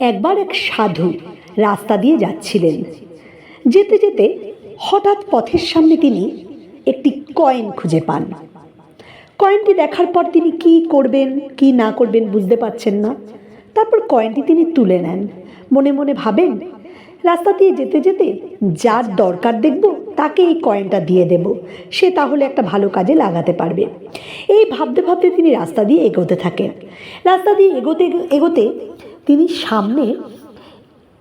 একবার এক সাধু রাস্তা দিয়ে যাচ্ছিলেন। যেতে যেতে হঠাৎ পথের সামনে তিনি একটি কয়েন খুঁজে পান। কয়েনটি দেখার পর তিনি কি করবেন, কি না করবেন বুঝতে পারছেন না। তারপর কয়েনটি তিনি তুলে নেন। মনে মনে ভাবেন, রাস্তা দিয়ে যেতে যেতে যার দরকার দেখব, তাকে এই কয়েনটা দিয়ে দেব। সে তাহলে একটা ভালো কাজে লাগাতে পারবে। এই ভাবতে ভাবতে তিনি রাস্তা দিয়ে এগোতে থাকেন। রাস্তা দিয়ে এগোতে এগোতে তিনি সামনে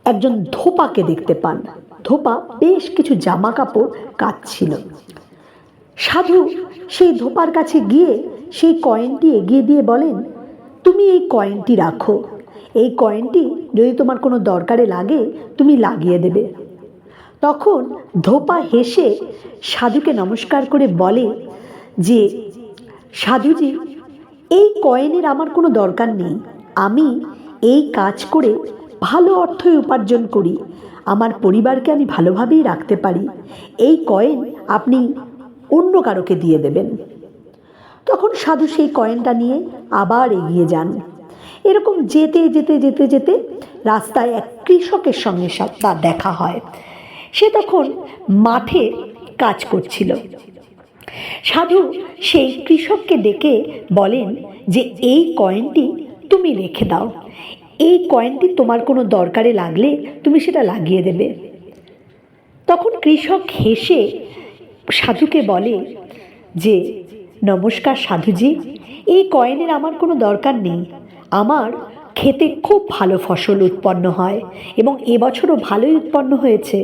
একজন ধোপাকে দেখতে পান। ধোপা বেশ কিছু জামা কাপড় কাচ্ছিল সাধু সেই ধোপার কাছে গিয়ে সেই কয়েনটি এগিয়ে দিয়ে বলেন, তুমি এই কয়েনটি রাখো। এই কয়েনটি যদি তোমার কোনো দরকারে লাগে, তুমি লাগিয়ে দেবে। তখন ধোপা হেসে সাধুকে নমস্কার করে বলে যে, সাধুজি, এই কয়েনের আমার কোনো দরকার নেই। আমি এই কাজ করে ভালো অর্থই উপার্জন করি। আমার পরিবারকে আমি ভালোভাবেই রাখতে পারি। এই কয়েন আপনি অন্য কারোকে দিয়ে দেবেন। তখন সাধু সেই কয়েনটা নিয়ে আবার এগিয়ে যান। এরকম যেতে যেতে যেতে যেতে রাস্তায় এক কৃষকের সঙ্গে তার দেখা হয়। সে তখন মাঠে কাজ করছিল। সাধু সেই কৃষককে ডেকে বলেন যে, এই কয়েনটি তুমি রেখে দাও। এই কয়েনটি তোমার কোনো দরকারে লাগলে তুমি সেটা লাগিয়ে দেবে। তখন কৃষক হেসে সাধুকে বলে যে, নমস্কার সাধুজি, এই কয়েনের আমার কোনো দরকার নেই। আমার খেতে খুব ভালো ফসল উৎপন্ন হয় এবং এবছরও ভালোই উৎপন্ন হয়েছে।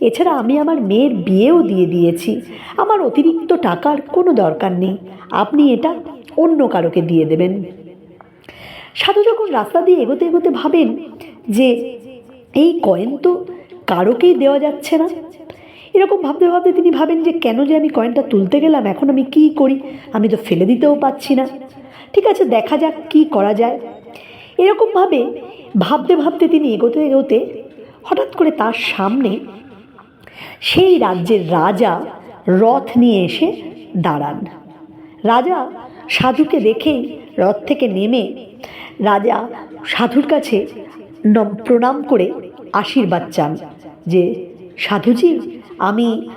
এছাড়া আমি আমার মেয়ের বিয়েও দিয়ে দিয়েছি। আমার অতিরিক্ত টাকার কোনো দরকার নেই। আপনি এটা অন্য কারোকে দিয়ে দেবেন। সাধু যখন রাস্তা দিয়ে এগোতে এগোতে ভাবেন যে এই কয়েন তো কারোকেই দেওয়া যাচ্ছে না, এরকম ভাবতে ভাবতে তিনি ভাবেন যে কেন যে আমি কয়েনটা তুলতে গেলাম, এখন আমি কি করি? আমি তো ফেলে দিতেও পাচ্ছি না। ঠিক আছে, দেখা যাক কি করা যায়। এরকমভাবে ভাবতে ভাবতে তিনি এগোতে এগোতে হঠাৎ করে তার সামনে সেই রাজ্যের রাজা রথ নিয়ে এসে দাঁড়ান। রাজা সাধুকে দেখেই রথ থেকে নেমে রাজা সাধুর কাছে প্রণাম করে আশীর্বাদ চান যে, সাধুজি, আমি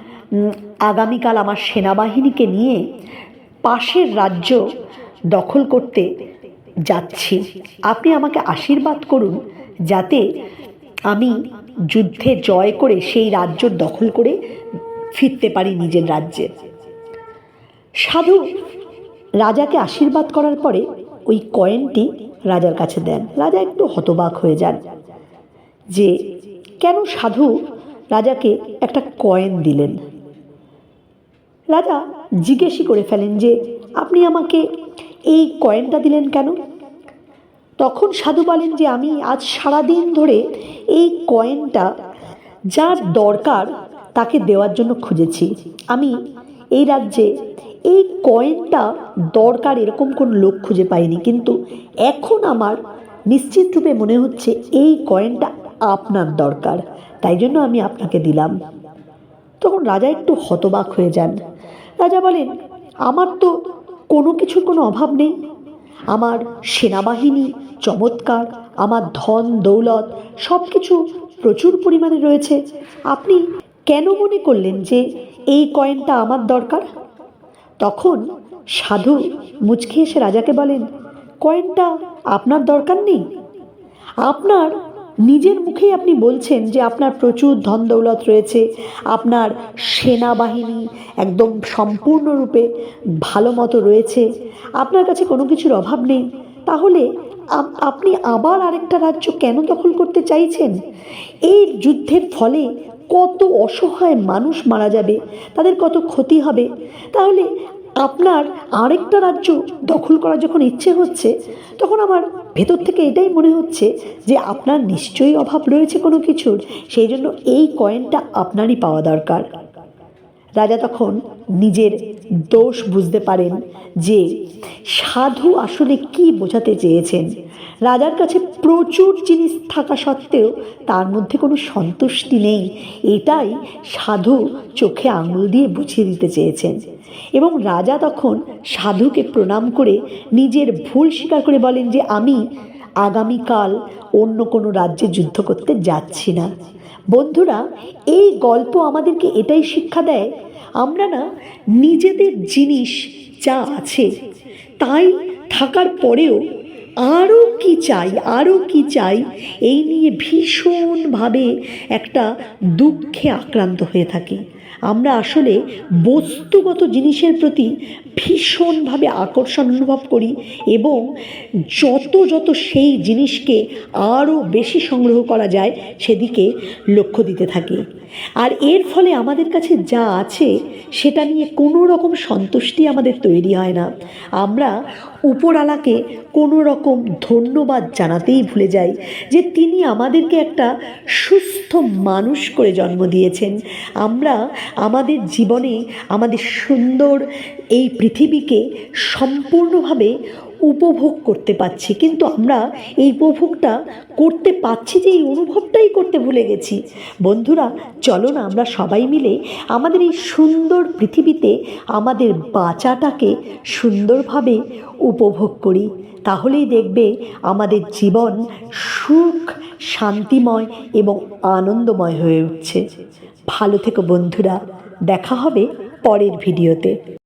আগামীকাল আমার সেনাবাহিনীকে নিয়ে পাশের রাজ্য দখল করতে যাচ্ছি। আপনি আমাকে আশীর্বাদ করুন যাতে আমি যুদ্ধে জয় করে সেই রাজ্য দখল করে ফিরতে পারি নিজের রাজ্যে। সাধু রাজাকে আশীর্বাদ করার পরে ওই কয়েনটি রাজার কাছে দেন। রাজা একটু হতবাক হয়ে যান যে, কেন সাধু রাজাকে একটা কয়েন দিলেন? রাজা জিজ্ঞেসই করে ফেলেন যে, আপনি আমাকে এই কয়েনটা দিলেন কেন? তখন সাধু বলেন যে, আমি আজ সারাদিন ধরে এই কয়েনটা যার দরকার তাকে দেওয়ার জন্য খুঁজেছি। আমি এই রাজ্যে এই কয়েনটা দরকার এরকম কোন লোক খুঁজে পাইনি। কিন্তু এখন আমার নিশ্চিত রূপে মনে হচ্ছে এই কয়েনটা আপনার দরকার। তাই জন্য আমি আপনাকে দিলাম। তখন রাজা একটু হতবাক হয়ে যান। রাজা বলেন, আমার তো কোনো কিছুর কোনো অভাব নেই। আমার সেনাবাহিনী চমৎকার, আমার ধন, দৌলত সব কিছু প্রচুর পরিমাণে রয়েছে। আপনি কেন মনে করলেন যে এই কয়েনটা আমার দরকার? তখন সাধু মুচকি এসে রাজাকে বলেন, কয়েনটা আপনার দরকার নেই? আপনার নিজের মুখেই আপনি বলছেন যে আপনার প্রচুর ধন দৌলত রয়েছে, আপনার সেনাবাহিনী একদম সম্পূর্ণরূপে ভালো মতো রয়েছে, আপনার কাছে কোনো কিছুর অভাব নেই, তাহলে আপনি আবার আরেকটা রাজ্য কেন দখল করতে চাইছেন? এই যুদ্ধের ফলে কত অসহায় মানুষ মারা যাবে, তাদের কত ক্ষতি হবে। তাহলে আপনার আরেকটা রাজ্য দখল করার যখন ইচ্ছে হচ্ছে, তখন আমার ভেতর থেকে এটাই মনে হচ্ছে যে আপনার নিশ্চয়ই অভাব রয়েছে কোনো কিছুর, সেই জন্য এই কয়েনটা আপনারই পাওয়া দরকার। রাজা তখন নিজের দোষ বুঝতে পারেন যে সাধু আসলে কি বোঝাতে চেয়েছেন। রাজার কাছে প্রচুর জিনিস থাকা সত্ত্বেও তার মধ্যে কোনো সন্তুষ্টি নেই। এটাই সাধু চোখে আঙুল দিয়ে বুঝিয়ে দিতে চেয়েছেন। এবং রাজা তখন সাধুকে প্রণাম করে নিজের ভুল স্বীকার করে বলেন যে, আমি আগামীকাল অন্য কোনো রাজ্যে যুদ্ধ করতে যাচ্ছি না। বন্ধুরা, এই গল্প আমাদেরকে এটাই শিক্ষা দেয়, আমরা না নিজেদের জিনিস যা আছে তাই থাকার পরেও আরও কি চাই আরও কি চাই? এই নিয়ে ভীষণভাবে একটা দুঃখে আক্রান্ত হয়ে থাকি। আমরা আসলে বস্তুগত জিনিসের প্রতি ভীষণভাবে আকর্ষণ অনুভব করি এবং যত যত সেই জিনিসকে আরও বেশি সংগ্রহ করা যায়, সেদিকে লক্ষ্য দিতে থাকি। আর এর ফলে আমাদের কাছে যা আছে, সেটা নিয়ে কোনো রকম সন্তুষ্টি আমাদের তৈরি হয় না। আমরা উপরালাকে কোনো রকম ধন্যবাদ জানাতেই ভুলে যাই যে তিনি আমাদেরকে একটা সুস্থ মানুষ করে জন্ম দিয়েছেন। আমরা আমাদের জীবনে আমাদের সুন্দর এই পৃথিবীকে সম্পূর্ণভাবে উপভোগ করতে পারছি। কিন্তু আমরা এই উপভোগটা করতে পারছি যে, এই অনুভবটাই করতে ভুলে গেছি। বন্ধুরা, চলো না, আমরা সবাই মিলে আমাদের এই সুন্দর পৃথিবীতে আমাদের বাঁচাটাকে সুন্দরভাবে উপভোগ করি। তাহলেই দেখবে আমাদের জীবন সুখ, শান্তিময় এবং আনন্দময় হয়ে উঠছে। ভালো থেকো বন্ধুরা, দেখা হবে পরের ভিডিওতে।